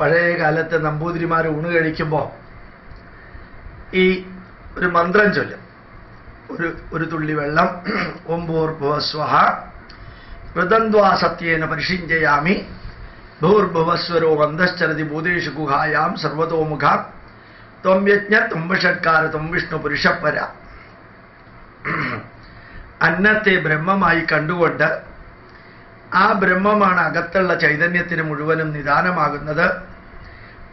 പഴയ കാലത്തെ നമ്പൂതിരിമാർ ഊണ് കഴിക്കുമ്പോൾ ഈ ഒരു മന്ത്രം ചൊല്ലും. ഒരു ഒരു തുള്ളി വെള്ളം ഓംഭൂർഭുവസ്വഹ വൃതന്ത്വാ സത്യേന പരിഷിഞ്ചയാമി ഭൂർഭുവസ്വരോ വന്ധശ്ചരതി ഭൂതേഷു ഗുഹായാം സർവതോമുഖ ത്വം യജ്ഞ തുമ്പഷട്കാര ത്വം വിഷ്ണു പുരുഷപ്പര അന്നത്തെ ബ്രഹ്മമായി കണ്ടുകൊണ്ട് ആ ബ്രഹ്മമാണ് അകത്തുള്ള ചൈതന്യത്തിന് മുഴുവനും നിദാനമാകുന്നത്.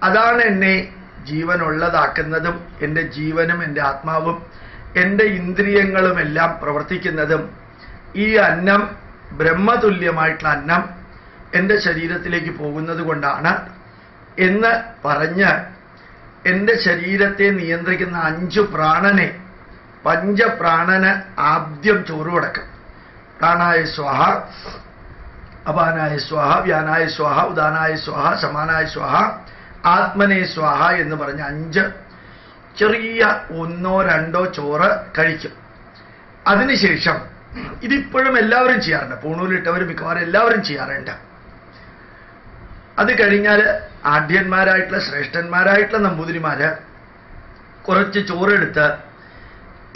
അതാണ് എന്നെ ജീവനുള്ളതാക്കുന്നതും എന്റെ ജീവനും എന്റെ ആത്മാവും എന്റെ ഇന്ദ്രിയങ്ങളുമെല്ലാം പ്രവർത്തിക്കുന്നതും. ഈ അന്നം ബ്രഹ്മതുല്യമായിട്ടുള്ള അന്നം എന്റെ ശരീരത്തിലേക്ക് പോകുന്നത് കൊണ്ടാണ് എന്ന് പറഞ്ഞ് എന്റെ ശരീരത്തെ നിയന്ത്രിക്കുന്ന അഞ്ചു പ്രാണനെ പഞ്ചപ്രാണന് ആദ്യം ചോറ് കൊടുക്കും. പ്രാണായ സ്വാഹ അപാനായ സ്വാഹ വ്യാനായ സ്വാഹ ഉദാനായ സ്വാഹ സമാനായ സ്വാഹ ആത്മനെ സ്വാഹ എന്ന് പറഞ്ഞ് അഞ്ച് ചെറിയ ഒന്നോ രണ്ടോ ചോറ് കഴിക്കും. അതിനുശേഷം ഇതിപ്പോഴും എല്ലാവരും ചെയ്യാറുണ്ട്. പൂണൂലിട്ടവർ മിക്കവാറും എല്ലാവരും ചെയ്യാറുണ്ട്. അത് കഴിഞ്ഞാൽ ആഢ്യന്മാരായിട്ടുള്ള ശ്രേഷ്ഠന്മാരായിട്ടുള്ള നമ്പൂതിരിമാര് കുറച്ച് ചോറെടുത്ത്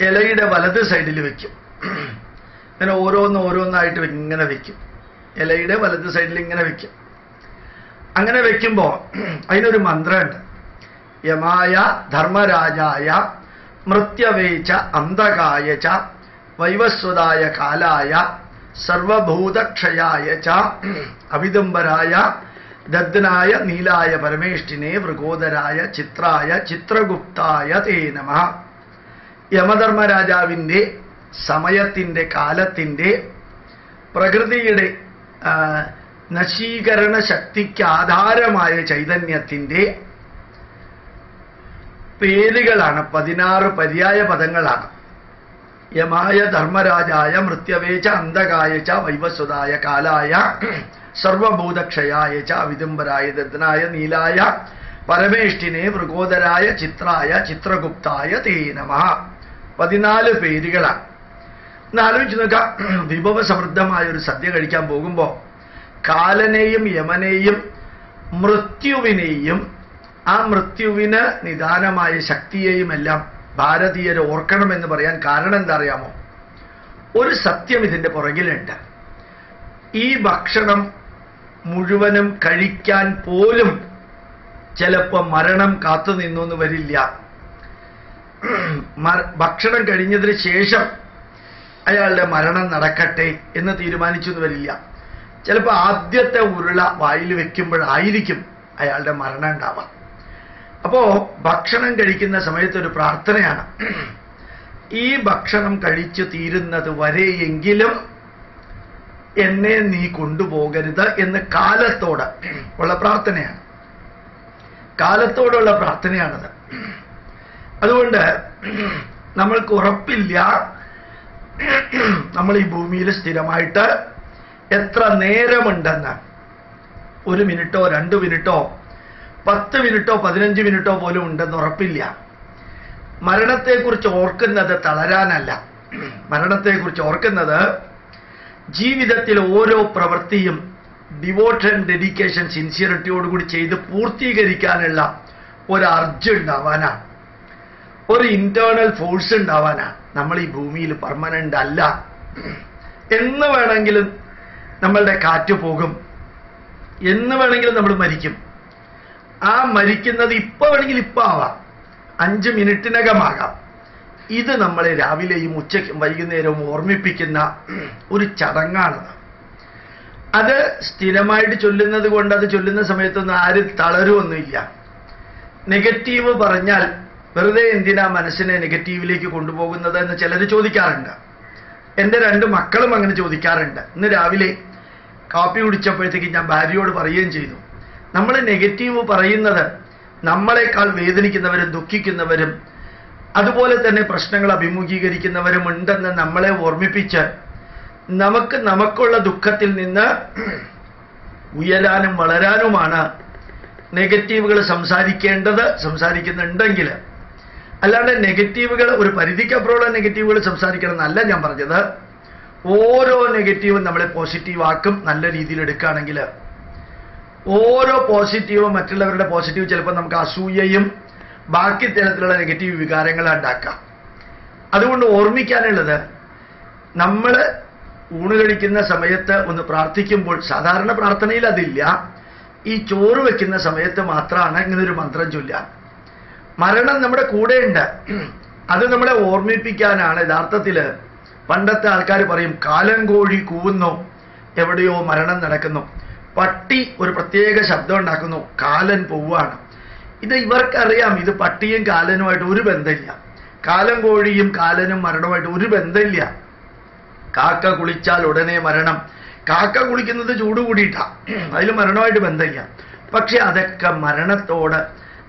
ഇലയുടെ വലത് സൈഡിൽ വെക്കും. ഇങ്ങനെ ഓരോന്ന് ഓരോന്നായിട്ട് ഇങ്ങനെ വെക്കും. ഇലയുടെ വലത് സൈഡിൽ ഇങ്ങനെ വെക്കും. അങ്ങനെ വെക്കുമ്പോൾ അതിനൊരു മന്ത്രമുണ്ട്. യമായ ധർമ്മരാജായ മൃത്യവേച്ച അന്ധകായ ച വൈവസ്വതായ കാലായ സർവഭൂതക്ഷയായ ച അവിദംബരായ ദദ്നായ നീലായ പരമേഷ്ഠിനെ വൃഗോദരായ ചിത്രായ ചിത്രഗുപ്തായ തേ നമ. യമധർമ്മരാജാവിന്റെ സമയത്തിന്റെ കാലത്തിന്റെ പ്രകൃതിയുടെ നശീകരണ ശക്തിക്ക് ആധാരമായ ചൈതന്യത്തിന്റെ പേരുകളാണ് പതിനാറ് പര്യായ പദങ്ങളാണ്. യമായ ധർമ്മരാജായ മൃത്യവേച ച വൈവസ്വതായ കാലായ സർവഭൂതക്ഷയായ ച വിദംബരായ ദത്തനായ നീലായ പരമേഷ്ഠിനെ മൃഗോദരായ ചിത്രായ ചിത്രഗുപ്തായ തേ നമ. പതിനാല് പേരുകളാണ്. ഒന്ന് ആലോചിച്ച് നോക്കാം. വിഭവസമൃദ്ധമായ ഒരു സദ്യ കഴിക്കാൻ പോകുമ്പോൾ കാലനെയും യമനെയും മൃത്യുവിനെയും ആ മൃത്യുവിന് നിദാനമായ ശക്തിയെയും എല്ലാം ഭാരതീയർ ഓർക്കണമെന്ന് പറയാൻ കാരണം എന്താ അറിയാമോ ഒരു സത്യം ഇതിന്റെ പുറകിലുണ്ട്. ഈ ഭക്ഷണം മുഴുവനും കഴിക്കാൻ പോലും ചിലപ്പോൾ മരണം കാത്തു നിന്നൊന്നും വരില്ല. ഭക്ഷണം കഴിഞ്ഞതിന് ശേഷം അയാളുടെ മരണം നടക്കട്ടെ എന്ന് തീരുമാനിച്ചു വരില്ല. ചിലപ്പോൾ ആദ്യത്തെ ഉരുള വായിൽ വെക്കുമ്പോഴായിരിക്കും അയാളുടെ മരണം ഉണ്ടാവാം അപ്പോ ഭക്ഷണം കഴിക്കുന്ന സമയത്ത് ഒരു പ്രാർത്ഥനയാണ്. ഈ ഭക്ഷണം കഴിച്ചു തീരുന്നത് വരെയെങ്കിലും എന്നെ നീ കൊണ്ടുപോകരുത് എന്ന് കാലത്തോട് ഉള്ള പ്രാർത്ഥനയാണ്. കാലത്തോടുള്ള പ്രാർത്ഥനയാണത്. അതുകൊണ്ട് നമ്മൾക്ക് ഉറപ്പില്ല. നമ്മൾ ഈ ഭൂമിയിൽ സ്ഥിരമായിട്ട് എത്ര നേരമുണ്ടെന്ന്. ഒരു മിനിറ്റോ രണ്ട് മിനിറ്റോ പത്ത് മിനിറ്റോ പതിനഞ്ച് മിനിറ്റോ പോലും ഉണ്ടെന്ന് ഉറപ്പില്ല. മരണത്തെക്കുറിച്ച് ഓർക്കുന്നത് തളരാനല്ല. മരണത്തെക്കുറിച്ച് ഓർക്കുന്നത് ജീവിതത്തിൽ ഓരോ പ്രവൃത്തിയും ഡിവോഷൻ ഡെഡിക്കേഷൻ സിൻസിയറിറ്റിയോടുകൂടി ചെയ്ത് പൂർത്തീകരിക്കാനുള്ള ഒരു അർജ് ഉണ്ടാവാനാണ് ഒരു ഇന്റേണൽ ഫോഴ്സ് ഉണ്ടാവാനാണ് നമ്മൾ ഈ ഭൂമിയിൽ പെർമനന്റ് അല്ല. എന്ന് വേണമെങ്കിലും നമ്മളുടെ കാറ്റ് പോകും. എന്ന് വേണമെങ്കിലും നമ്മൾ മരിക്കും. ആ മരിക്കുന്നത് ഇപ്പൊ വേണമെങ്കിൽ ഇപ്പൊ ആവാം. അഞ്ച് മിനിറ്റിനകമാകാം. ഇത് നമ്മളെ രാവിലെയും ഉച്ചയ്ക്കും വൈകുന്നേരവും ഓർമ്മിപ്പിക്കുന്ന ഒരു ചടങ്ങാണത് അത്. സ്ഥിരമായിട്ട് ചൊല്ലുന്നത് കൊണ്ട് അത് ചൊല്ലുന്ന സമയത്തൊന്നും ആരും തളരുമൊന്നുമില്ല നെഗറ്റീവ് പറഞ്ഞാൽ വെറുതെ എന്തിനാ മനസ്സിനെ നെഗറ്റീവിലേക്ക് കൊണ്ടുപോകുന്നത് എന്ന് ചിലർ ചോദിക്കാറുണ്ട്. എന്റെ രണ്ട് മക്കളും അങ്ങനെ ചോദിക്കാറുണ്ട്. ഇന്ന് രാവിലെ കാപ്പി കുടിച്ചപ്പോഴത്തേക്ക് ഞാൻ ഭാര്യയോട് പറയുകയും ചെയ്തു. നമ്മൾ നെഗറ്റീവ് പറയുന്നത് നമ്മളെക്കാൾ വേദനിക്കുന്നവരും ദുഃഖിക്കുന്നവരും അതുപോലെ തന്നെ പ്രശ്നങ്ങൾ അഭിമുഖീകരിക്കുന്നവരും ഉണ്ടെന്ന് നമ്മളെ ഓർമ്മിപ്പിച്ച് നമുക്ക് നമുക്കുള്ള ദുഃഖത്തിൽ നിന്ന് ഉയരാനും വളരാനുമാണ് നെഗറ്റീവുകൾ സംസാരിക്കേണ്ടത് സംസാരിക്കുന്നുണ്ടെങ്കിൽ. അല്ലാണ്ട് നെഗറ്റീവുകൾ ഒരു പരിധിക്കപ്പുറമുള്ള നെഗറ്റീവുകൾ സംസാരിക്കണം എന്നല്ല ഞാൻ പറഞ്ഞത്. ഓരോ നെഗറ്റീവും നമ്മളെ പോസിറ്റീവ് ആക്കും നല്ല രീതിയിൽ എടുക്കുകയാണെങ്കിൽ. ഓരോ പോസിറ്റീവും മറ്റുള്ളവരുടെ പോസിറ്റീവ് ചിലപ്പോൾ നമുക്ക് അസൂയയും ബാക്കി തരത്തിലുള്ള നെഗറ്റീവ് വികാരങ്ങൾ ഉണ്ടാക്കാം അതുകൊണ്ട് ഓർമ്മിക്കാനുള്ളത് നമ്മൾ ഊണ് കഴിക്കുന്ന സമയത്ത് ഒന്ന് പ്രാർത്ഥിക്കുമ്പോൾ സാധാരണ പ്രാർത്ഥനയിൽ അതില്ല. ഈ ചോറ് വെക്കുന്ന സമയത്ത് മാത്രമാണ് ഇങ്ങനെ ഒരു മന്ത്രം ചൊല്ലുക. മരണം നമ്മുടെ കൂടെയുണ്ട്. അത് നമ്മളെ ഓർമ്മിപ്പിക്കാനാണ്. യഥാർത്ഥത്തിൽ പണ്ടത്തെ ആൾക്കാർ പറയും കാലം കോഴി കൂവുന്നു. എവിടെയോ മരണം നടക്കുന്നു. പട്ടി ഒരു പ്രത്യേക ശബ്ദം ഉണ്ടാക്കുന്നു കാലൻ പോവാണ് ഇത് ഇവർക്കറിയാം ഇത് പട്ടിയും കാലനുമായിട്ട് ഒരു ബന്ധമില്ല. കാലം കോഴിയും കാലനും മരണവുമായിട്ട് ഒരു ബന്ധമില്ല. കാക്ക കുളിച്ചാൽ ഉടനെ മരണം. കാക്ക കുളിക്കുന്നത് ചൂട് കൂടിയിട്ടാണ് അതിൽ മരണമായിട്ട് ബന്ധമില്ല. പക്ഷെ അതൊക്കെ മരണത്തോട്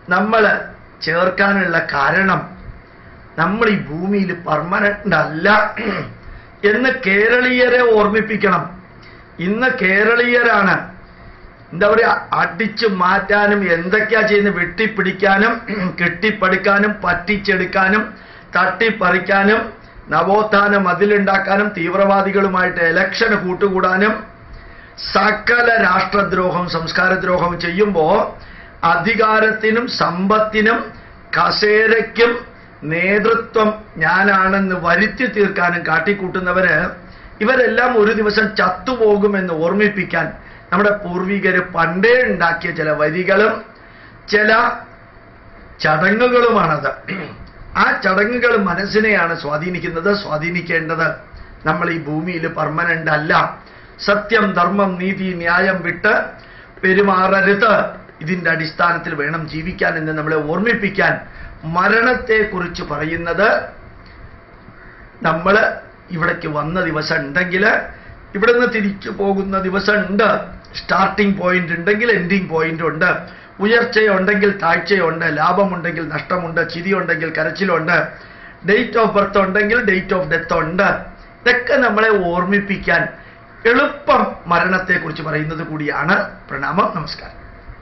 നമ്മൾ ചേർക്കാനുള്ള കാരണം നമ്മൾ ഈ ഭൂമിയിൽ പെർമനന്റ് അല്ല. എന്ന് കേരളീയരെ ഓർമ്മിപ്പിക്കണം. ഇന്ന് കേരളീയരാണ്. എന്താ പറയുക? അടിച്ചു മാറ്റാനും എന്തൊക്കെയാ ചെയ്യുന്നത്? വെട്ടിപ്പിടിക്കാനും കെട്ടിപ്പടുക്കാനും പറ്റിച്ചെടുക്കാനും തട്ടിപ്പറിക്കാനും നവോത്ഥാന മതിലുണ്ടാക്കാനും തീവ്രവാദികളുമായിട്ട് ഇലക്ഷന് കൂട്ടുകൂടാനും സകല രാഷ്ട്രദ്രോഹം സംസ്കാരദ്രോഹം ചെയ്യുമ്പോൾ അധികാരത്തിനും സമ്പത്തിനും കസേരയ്ക്കും നേതൃത്വം ഞാനാണെന്ന് വരുത്തി തീർക്കാനും കാട്ടിക്കൂട്ടുന്നവര് ഇവരെല്ലാം ഒരു ദിവസം ചത്തുപോകുമെന്ന് ഓർമ്മിപ്പിക്കാൻ നമ്മുടെ പൂർവികര് പണ്ടേ ഉണ്ടാക്കിയ ചില വരികളും ചില ചടങ്ങുകളുമാണത്. ആ ചടങ്ങുകൾ മനസ്സിനെയാണ് സ്വാധീനിക്കുന്നത്. സ്വാധീനിക്കേണ്ടത് നമ്മൾ ഈ ഭൂമിയിൽ പെർമനന്റ് അല്ല. സത്യം ധർമ്മം നീതി ന്യായം വിട്ട് പെരുമാറരുത്. ഇതിന്റെ അടിസ്ഥാനത്തിൽ വേണം ജീവിക്കാൻ എന്ന് നമ്മളെ ഓർമ്മിപ്പിക്കാൻ മരണത്തെക്കുറിച്ച് പറയുന്നത് നമ്മൾ ഇവിടേക്ക് വന്ന ദിവസം ഉണ്ടെങ്കിൽ ഇവിടുന്ന് തിരിച്ചു പോകുന്ന ദിവസം ഉണ്ട് സ്റ്റാർട്ടിംഗ് പോയിന്റ് ഉണ്ടെങ്കിൽ എൻഡിങ് പോയിന്റ് ഉണ്ട്. ഉയർച്ചയുണ്ടെങ്കിൽ താഴ്ചയുണ്ട്. ലാഭമുണ്ടെങ്കിൽ നഷ്ടമുണ്ട്. ചിരിയുണ്ടെങ്കിൽ കരച്ചിലുണ്ട്. ഡേറ്റ് ഓഫ് ബർത്ത് ഉണ്ടെങ്കിൽ ഡേറ്റ് ഓഫ് ഡെത്ത് ഉണ്ട്. ഇതൊക്കെ നമ്മളെ ഓർമ്മിപ്പിക്കാൻ എളുപ്പം മരണത്തെക്കുറിച്ച് പറയുന്നത് കൂടിയാണ്. പ്രണാമം. നമസ്കാരം.